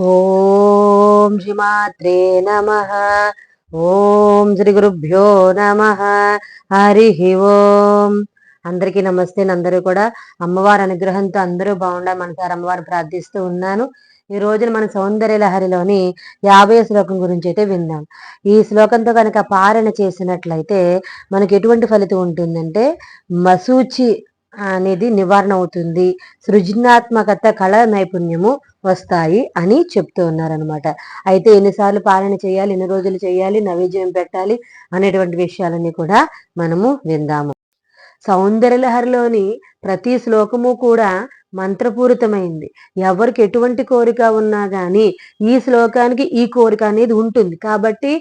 ఓం శ్రీమాత్రే నమ. ఓం శ్రీ గురుభ్యో నమ. హరి ఓం. అందరికీ నమస్తే. అందరూ కూడా అమ్మవారి అనుగ్రహంతో అందరూ బాగుండాలి మనసారి అమ్మవారిని ప్రార్థిస్తూ ఉన్నాను. ఈ రోజున మన సౌందర్య లహరిలోని యాభై శ్లోకం గురించి అయితే విందాం. ఈ శ్లోకంతో కనుక పారణ చేసినట్లయితే మనకి ఎటువంటి ఫలితం ఉంటుందంటే మసూచి అనేది నివారణ అవుతుంది. సృజనాత్మకత కళ నైపుణ్యము వస్తాయి అని చెప్తూ ఉన్నారనమాట అయితే ఎన్నిసార్లు పాలన చేయాలి ఎన్ని రోజులు చేయాలి నైవేద్యం పెట్టాలి అనేటువంటి విషయాలన్నీ కూడా మనము విందాము. సౌందర్యలహరిలోని ప్రతి శ్లోకము కూడా మంత్రపూరితమైంది. ఎవరికి ఎటువంటి కోరిక ఉన్నా కానీ ఈ శ్లోకానికి ఈ కోరిక అనేది ఉంటుంది. కాబట్టి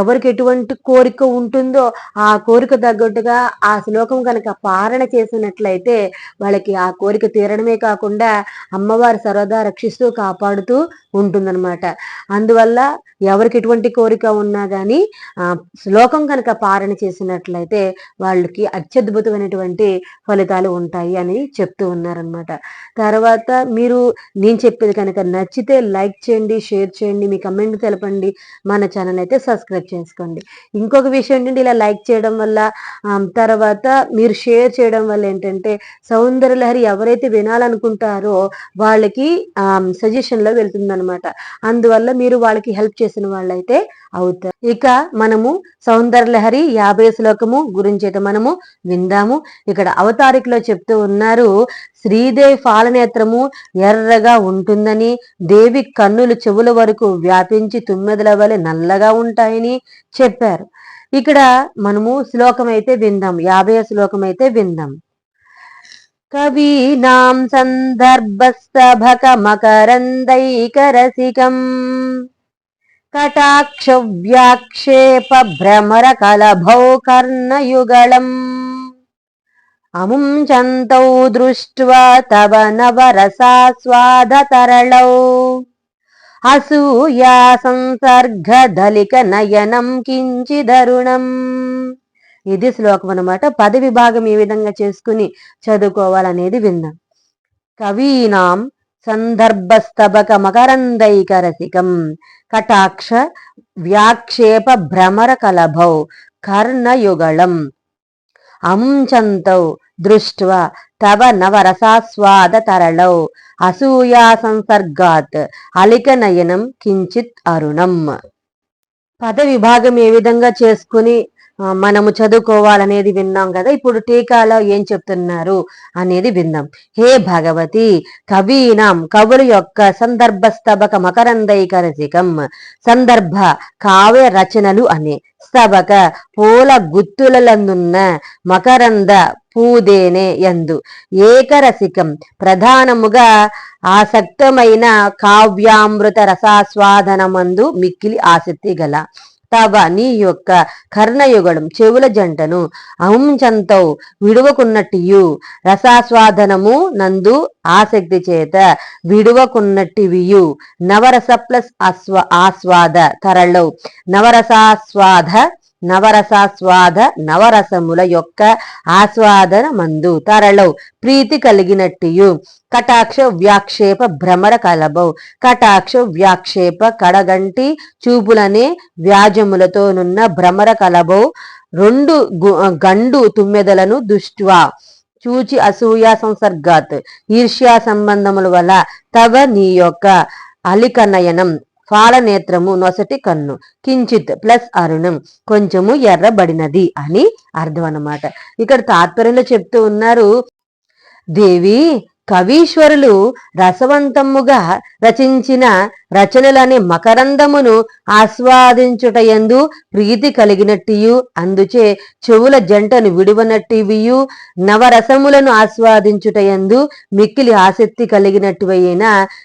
ఎవరికి ఎటువంటి కోరిక ఉంటుందో ఆ కోరిక తగ్గట్టుగా ఆ శ్లోకం కనుక పారణ చేసినట్లయితే వాళ్ళకి ఆ కోరిక తీరడమే కాకుండా అమ్మవారి సర్వదా రక్షిస్తూ కాపాడుతూ ఉంటుందన్నమాట. అందువల్ల ఎవరికి ఎటువంటి కోరిక ఉన్నా కానీ ఆ శ్లోకం కనుక పారణ చేసినట్లయితే వాళ్ళకి అత్యద్భుతమైనటువంటి ఫలితాలు ఉంటాయి అని చెప్తూ ఉన్నారనమాట తర్వాత మీరు నేను చెప్పేది కనుక నచ్చితే లైక్ చేయండి షేర్ చేయండి మీ కమెంట్ తెలపండి మన ఛానల్ అయితే సబ్స్క్రైబ్ చేసుకోండి. ఇంకొక విషయం ఏంటంటే ఇలా లైక్ చేయడం వల్ల తర్వాత మీరు షేర్ చేయడం వల్ల ఏంటంటే సౌందర్యలహరి ఎవరైతే వినాలనుకుంటారో వాళ్ళకి సజెషన్లో వెళ్తుందనమాట అందువల్ల మీరు వాళ్ళకి హెల్ప్ చేసిన వాళ్ళైతే అవుతారు. ఇక మనము సౌందర్యలహరి యాభై శ్లోకము గురించి అయితే మనము విందాము. ఇక్కడ అవతారికలో చెప్తూ ఉన్నారు శ్రీదేవి పాలనేత్రము ఎర్రగా ఉంటుందని దేవి కన్నులు చెవుల వరకు వ్యాపించి తుమ్మెదల వలె నల్లగా ఉంటాయని చెప్పారు. ఇక్కడ మనము శ్లోకం అయితే విందాం యాభై శ్లోకం అయితే విందాం. కవీనాం సందర్భస్తభక మకరందైకరసికం కటాక్ష వ్యాక్షేప భ్రమర కలభౌ కర్ణయుగళం అముం చంతౌ దృష్ట్వా తవ నవరసాస్వాదతరళౌ. అసూయా సంసర్గదలిక నయనం కించిదరుణం. ఇది శ్లోకం అనమాట పద విభాగం ఈ విధంగా చేసుకుని చదువుకోవాలనేది విందాం కవీనాం సందర్భస్తబక మకరందైక రసికం కటాక్ష వ్యాక్షేప భ్రమర కలభౌ కర్ణయుగళం అంచంతౌ దృష్ట్వా తవ నవరసాస్వాద తరళౌ అసూయా సంసర్గాత్ అలిక నయనం కించిత్ అరుణం. పద విభాగం ఏ విధంగా చేసుకుని మనము చదువుకోవాలనేది విన్నాం కదా ఇప్పుడు టీకాలో ఏం చెప్తున్నారు అనేది విందాం హే భగవతి కవీనాం కవుల యొక్క సందర్భస్తబక మకరందైక రసికం సందర్భ కావ్య రచనలు అనే స్తబక పూల గుత్తులలందున్న మకరంద పూదేనే ఎందు ఏకరసికం ప్రధానముగా ఆసక్తమైన కావ్యామృత రసాస్వాదనమందు మిక్కిలి ఆసక్తి గల తవ నీ యొక్క కర్ణయుగడం చెవుల జంటను అహంచంతో విడువకున్నట్టియు. రసాస్వాదనము నందు ఆసక్తి చేత విడువకున్నట్టివియు. నవరస ప్లస్ అస్వ ఆస్వాద తరళౌ నవరసాస్వాద నవరసాస్వాద నవరసముల యొక్క ఆస్వాదన మందు తరలవు ప్రీతి కలిగినట్టియు. కటాక్ష వ్యాక్షేప భ్రమర కలబౌ కటాక్ష వ్యాక్షేప కడగంటి చూపులనే వ్యాజములతోనున్న భ్రమర కలబౌ రెండు గండు తుమ్మెదలను దుష్ట్వా. చూచి అసూయ సంసర్గాత్. ఈర్ష్యా సంబంధముల వల్ల తవ నీ యొక్క అలికనయనం. ఫాలనేత్రము నొసటి కన్ను. కించిత్ ప్లస్ అరుణం కొంచెము ఎర్రబడినది అని అర్థం అన్నమాట ఇక్కడ తాత్పర్యంలో చెప్తూ ఉన్నారు దేవి కవీశ్వరులు రసవంతముగా రచించిన రచనలని మకరందమును ఆస్వాదించుటయందు ప్రీతి కలిగినట్టియు. అందుచే చెవుల జంటను విడువనట్టివియు. నవరసములను ఆస్వాదించుటయందు మిక్కిలి ఆసక్తి కలిగినట్టువైన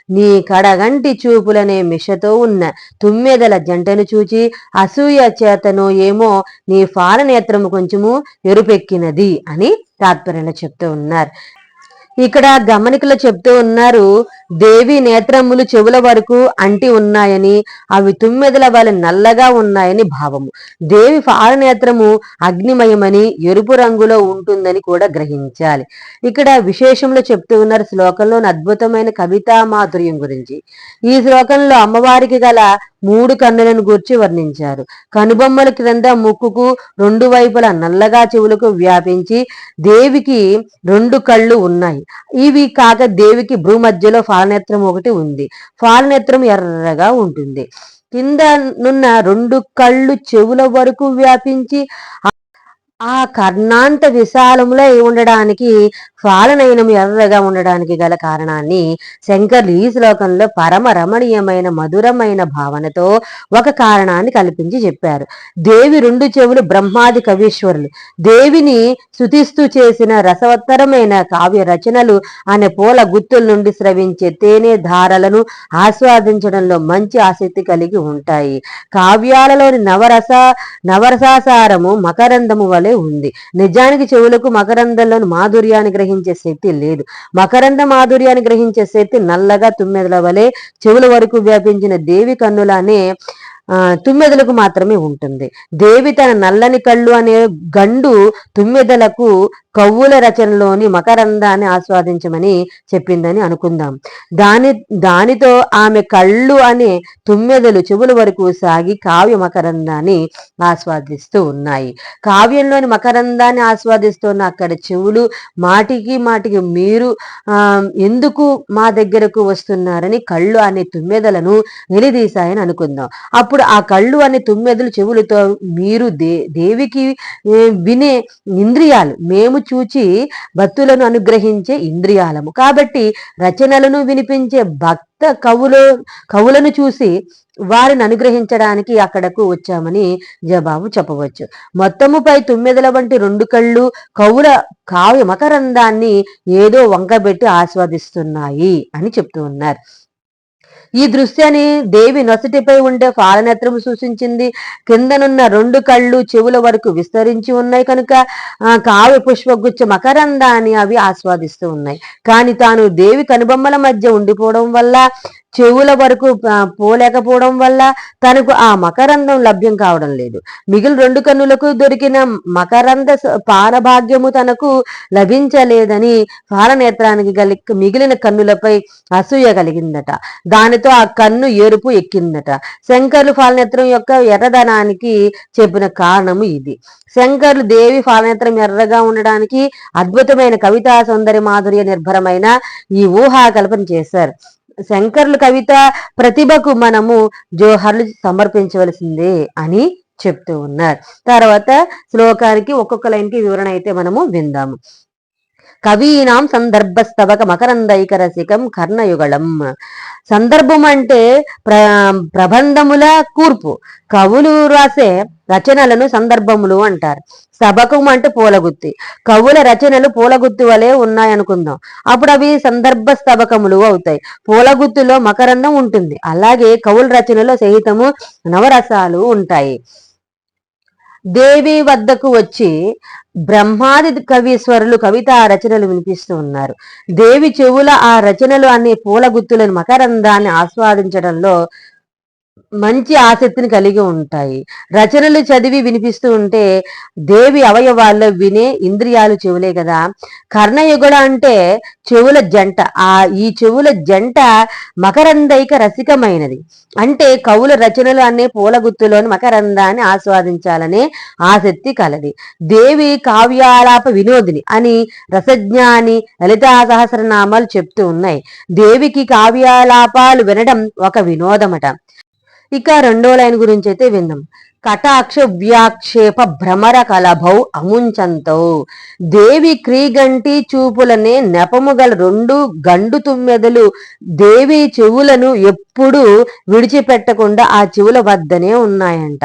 నీ కడగంటి చూపులనే మిషతో ఉన్న తుమ్మెదల జంటను చూచి అసూయ చేతను ఏమో నీ ఫాలనేత్రము కొంచెము ఎరుపెక్కినది అని తాత్పర్యంలో చెప్తూ ఉన్నారు. ఇక్కడ గమనికలు చెప్తూ ఉన్నారు దేవి నేత్రములు చెవుల వరకు అంటి ఉన్నాయని అవి తుమ్మెదల వలె నల్లగా ఉన్నాయని భావము. దేవి నేత్రము అగ్నిమయమని ఎరుపు రంగులో ఉంటుందని కూడా గ్రహించాలి. ఇక్కడ విశేషంలో చెప్తూ ఉన్నారు శ్లోకంలోని అద్భుతమైన కవితా మాధుర్యం గురించి. ఈ శ్లోకంలో అమ్మవారికి గల మూడు కన్నులను గూర్చి వర్ణించారు. కనుబొమ్మల క్రింద ముక్కుకు రెండు వైపుల నల్లగా చెవులకు వ్యాపించి దేవికి రెండు కళ్ళు ఉన్నాయి. ఇవి కాక దేవికి భూమధ్యలో ఫాలనేత్రం ఒకటి ఉంది. ఫాలనేత్రం ఎర్రగా ఉంటుంది. కింద నున్న రెండు కళ్ళు చెవుల వరకు వ్యాపించి ఆ కర్ణాంత విశాలములై ఉండడానికి ఫాలనయనం ఎర్రగా ఉండడానికి గల కారణాన్ని శంకర్లు ఈ శ్లోకంలో పరమ రమణీయమైన మధురమైన భావనతో ఒక కారణాన్ని కల్పించి చెప్పారు. దేవి రెండు చెవులు బ్రహ్మాది కవీశ్వరులు. దేవిని శుతిస్తూ చేసిన రసవత్తరమైన కావ్య రచనలు అనే పూల గుత్తుల నుండి స్రవించే తేనె ధారలను ఆస్వాదించడంలో మంచి ఆసక్తి కలిగి ఉంటాయి. కావ్యాలలోని నవరస నవరసాసారము మకరందము వలె వలె ఉంది. నిజానికి చెవులకు మకరందంలోని మాధుర్యాన్ని గ్రహించే శక్తి లేదు. మకరంద మాధుర్యాన్ని గ్రహించే శక్తి నల్లగా తుమ్మెదల వలె చెవుల వరకు వ్యాపించిన దేవి కన్నులనే తుమ్మెదలకు మాత్రమే ఉంటుంది. దేవి తన నల్లని కళ్ళు అనే గండు తుమ్మెదలకు కవ్వుల రచనలోని మకరందాన్ని ఆస్వాదించమని చెప్పిందని అనుకుందాం. దాని దానితో ఆమె కళ్ళు అనే తుమ్మెదలు చెవుల వరకు సాగి కావ్య మకరందాన్ని ఆస్వాదిస్తూ ఉన్నాయి. కావ్యంలోని మకరందాన్ని ఆస్వాదిస్తున్న అక్కడ చెవులు మాటికి మాటికి మీరు ఎందుకు మా దగ్గరకు వస్తున్నారని కళ్ళు అనే తుమ్మెదలను నిలదీశాయని అనుకుందాం. అప్పుడు ఆ కళ్ళు అనే తుమ్మెదలు చెవులతో మీరు దే దేవికి వినే ఇంద్రియాలు మేము చూచి భక్తులను అనుగ్రహించే ఇంద్రియాలము. కాబట్టి రచనలను వినిపించే భక్త కవులు కవులను చూసి వారిని అనుగ్రహించడానికి అక్కడకు వచ్చామని జవాబు చెప్పవచ్చు. మొత్తముపై తుమ్మెదల వంటి రెండు కళ్ళు కవుల కావ్య మకరందాన్ని ఏదో వంకబెట్టి ఆస్వాదిస్తున్నాయి అని చెప్తూ ఉన్నారు. ఈ దృశ్యాన్ని దేవి నొసటిపై ఉండే ఫాలనేత్రము సూచించింది. కిందనున్న రెండు కళ్ళు చెవుల వరకు విస్తరించి ఉన్నాయి కనుక కావ్య పుష్పగుచ్చ మకరందాన్ని అవి ఆస్వాదిస్తూ ఉన్నాయి. కానీ తాను దేవి కనుబొమ్మల మధ్య ఉండిపోవడం వల్ల చెవుల వరకు పోలేకపోవడం వల్ల తనకు ఆ మకరందం లభ్యం కావడం లేదు. మిగిలిన రెండు కన్నులకు దొరికిన మకరంద పానభాగ్యము తనకు లభించలేదని పాలనేత్రానికి గలి మిగిలిన కన్నులపై అసూయ కలిగిందట. దానితో ఆ కన్ను ఎరుపు ఎక్కిందట. శంకర్లు పాలనేత్రం యొక్క ఎర్రదనానికి చెప్పిన కారణము ఇది. శంకర్లు దేవి పాలనేత్రం ఎర్రగా ఉండడానికి అద్భుతమైన కవితా సౌందర్య మాధుర్య నిర్భరమైన ఈ ఊహా కల్పన చేశారు. శంకర్ల కవిత ప్రతిభకు మనము జోహర్లు సమర్పించవలసిందే అని చెప్తూ ఉన్నారు. తర్వాత శ్లోకానికి ఒక్కొక్క లైన్కి వివరణ అయితే మనము విందాము. కవీనాం సందర్భస్తవక మకరందైక రసికం కర్ణయుగళం. సందర్భం అంటే ప్ర ప్రబంధముల కూర్పు. కవులు రాసే రచనలను సందర్భములు అంటారు. సభకం అంటే పూలగుత్తి. కవుల రచనలు పూలగుత్తి వలె ఉన్నాయనుకుందాం. అప్పుడు అవి సందర్భ స్తబకములు అవుతాయి. పూలగుత్తిలో మకరందం ఉంటుంది. అలాగే కవుల రచనలో సహితము నవరసాలు ఉంటాయి. దేవి వద్దకు వచ్చి బ్రహ్మాది కవీశ్వరులు కవిత రచనలు వినిపిస్తూ ఉన్నారు. దేవి చెవుల ఆ రచనలు అనే పూల గుత్తులను మకరందాన్ని ఆస్వాదించడంలో మంచి ఆసక్తిని కలిగి ఉంటాయి. రచనలు చదివి వినిపిస్తూ ఉంటే దేవి అవయవాల్లో వినే ఇంద్రియాలు చెవులే కదా. కర్ణయుగుడ అంటే చెవుల జంట. ఆ ఈ చెవుల జంట మకరందైక రసికమైనది. అంటే కవుల రచనలు అనే పూలగుత్తులోని మకరందాన్ని ఆస్వాదించాలనే ఆసక్తి కలది. దేవి కావ్యాలాప వినోదిని అని రసజ్ఞాని లలితా సహస్రనామాలు చెప్తూ ఉన్నాయి. దేవికి కావ్యాలాపాలు వినడం ఒక వినోదమట. ఇక రెండో లైన్ గురించి అయితే విందాం. కటాక్ష వ్యాక్షేప భ్రమర కలభౌ అముంచంతో. దేవి క్రీగంటి చూపులనే నెపము గల రెండు గండు తుమ్మెదలు దేవి చెవులను ఎప్పుడూ విడిచిపెట్టకుండా ఆ చెవుల వద్దనే ఉన్నాయంట.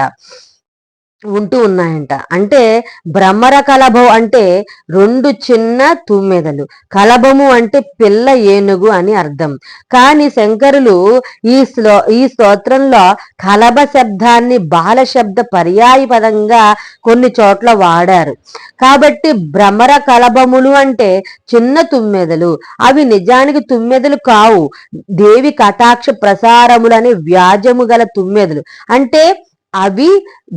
ఉంటూ ఉన్నాయంట. అంటే భ్రమర కలభం అంటే రెండు చిన్న తుమ్మెదలు. కలభము అంటే పిల్ల ఏనుగు అని అర్థం. కానీ శంకరులు ఈ శ్లో ఈ స్తోత్రంలో కలభ శబ్దాన్ని బాల శబ్ద పర్యాయ పదంగా కొన్ని చోట్ల వాడారు. కాబట్టి భ్రమర కలభములు అంటే చిన్న తుమ్మెదలు. అవి నిజానికి తుమ్మెదలు కావు. దేవి కటాక్ష ప్రసారములని వ్యాజము గల తుమ్మెదలు. అంటే అవి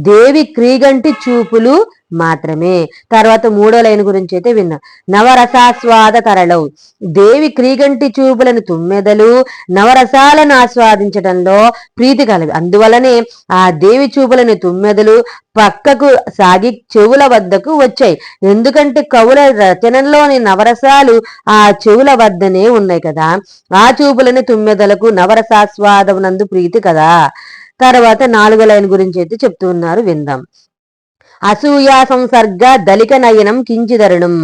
దేవి క్రీగంటి చూపులు మాత్రమే. తర్వాత మూడో లైన్ గురించి అయితే విన్నాం. నవరసాస్వాద తరళం. దేవి క్రీగంటి చూపులను తుమ్మెదలు నవరసాలను ఆస్వాదించడంలో ప్రీతి కలవి అందువలనే ఆ దేవి చూపులను తుమ్మెదలు పక్కకు సాగి చెవుల వద్దకు వచ్చాయి. ఎందుకంటే కవుల రచనలోని నవరసాలు ఆ చెవుల వద్దనే ఉన్నాయి కదా. ఆ చూపులని తుమ్మెదలకు నవరసాస్వాదమునందు ప్రీతి కదా. తర్వాత నాలుగో లైన్ గురించి అయితే చెప్తూ ఉన్నారు విందాం. అసూయా సంసర్గ దళిక నయనం కించిదరుణం.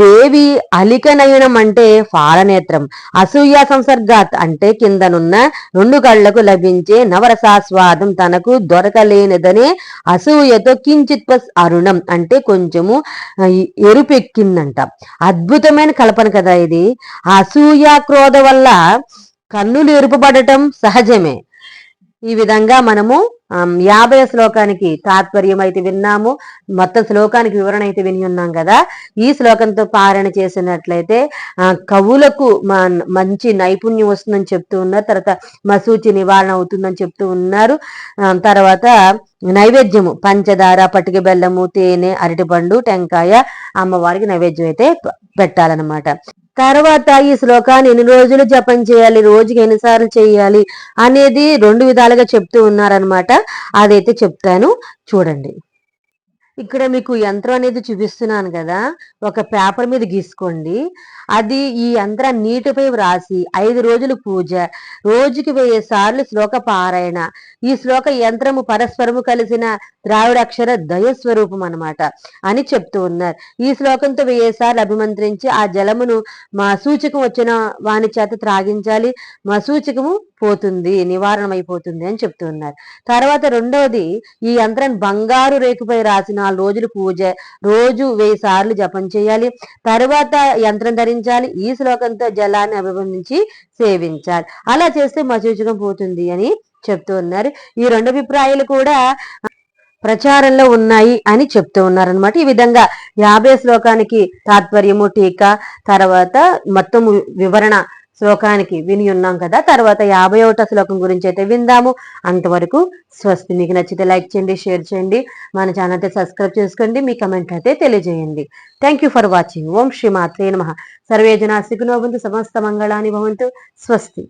దేవి అలిక నయనం అంటే ఫాలనేత్రం అసూయా సంసర్గాత్ అంటే కిందనున్న రెండు కళ్ళకు లభించే నవరసాస్వాదం తనకు దొరకలేనిదనే అసూయతో కించిత్ అరుణం అంటే కొంచెము ఎరుపెక్కిందంట. అద్భుతమైన కల్పన కదా ఇది. అసూయ క్రోధ వల్ల కన్నులు ఎరుపబడటం సహజమే. ఈ విధంగా మనము యాభై శ్లోకానికి తాత్పర్యం అయితే విన్నాము మొత్తం శ్లోకానికి వివరణ అయితే విని ఉన్నాం కదా. ఈ శ్లోకంతో పారణ చేసినట్లయితే కవులకు మంచి నైపుణ్యం వస్తుందని చెప్తూ ఉన్నారు తర్వాత మసూచి నివారణ అవుతుందని చెప్తూ ఉన్నారు. తర్వాత నైవేద్యము పంచదార పటిక బెల్లము తేనె అరటిపండు టెంకాయ అమ్మవారికి నైవేద్యం అయితే పెట్టాలన్నమాట. తర్వాత ఈ శ్లోకాన్ని ఎన్ని రోజులు జపం చేయాలి? రోజుకి ఎన్నిసార్లు చేయాలి? అనేది రెండు విధాలుగా చెప్తూ ఉన్నారనమాట అదైతే చెప్తాను. చూడండి. ఇక్కడ మీకు యంత్రం అనేది చూపిస్తున్నాను కదా. ఒక పేపర్ మీద గీసుకోండి. అది ఈ యంత్రం నీటిపై వ్రాసి ఐదు రోజులు పూజ రోజుకి వెయ్యి సార్లు శ్లోక పారాయణ. ఈ శ్లోక యంత్రము పరస్పరము కలిసిన ద్రావిడాక్షర దయస్వరూపం అనమాట అని చెప్తూ ఉన్నారు. ఈ శ్లోకంతో వెయ్యేసార్లు అభిమంత్రించి ఆ జలమును మా సూచకం వచ్చిన వాని చేత త్రాగించాలి. మా సూచకము పోతుంది నివారణమైపోతుంది అని చెప్తూ ఉన్నారు. తర్వాత రెండవది ఈ యంత్రం బంగారు రేకుపై రాసిన రోజులు పూజ రోజు వెయ్యి సార్లు జపం చేయాలి. తర్వాత యంత్రం ధరించాలి ఈ శ్లోకంతో జలాన్ని అభిబంధించి సేవించాలి. అలా చేస్తే మసూచకం పోతుంది అని చెప్తూ ఉన్నారు. ఈ రెండు అభిప్రాయాలు కూడా ప్రచారంలో ఉన్నాయి అని చెప్తూ ఉన్నారనమాట ఈ విధంగా యాభై శ్లోకానికి తాత్పర్యము టీకా తర్వాత మొత్తం వివరణ శ్లోకానికి విని ఉన్నాం కదా. తర్వాత యాభై ఒకటో శ్లోకం గురించి అయితే విందాము. అంతవరకు స్వస్తి. మీకు నచ్చితే లైక్ చేయండి షేర్ చేయండి. మన ఛానల్ అయితే సబ్స్క్రైబ్ చేసుకోండి. మీ కమెంట్ అయితే తెలియజేయండి. థ్యాంక్ యూ ఫర్ వాచింగ్ ఓం శ్రీ మాత్రే నమ. సర్వేజన సిగునోబంతు సమస్త మంగళాని భవంతు. స్వస్తి.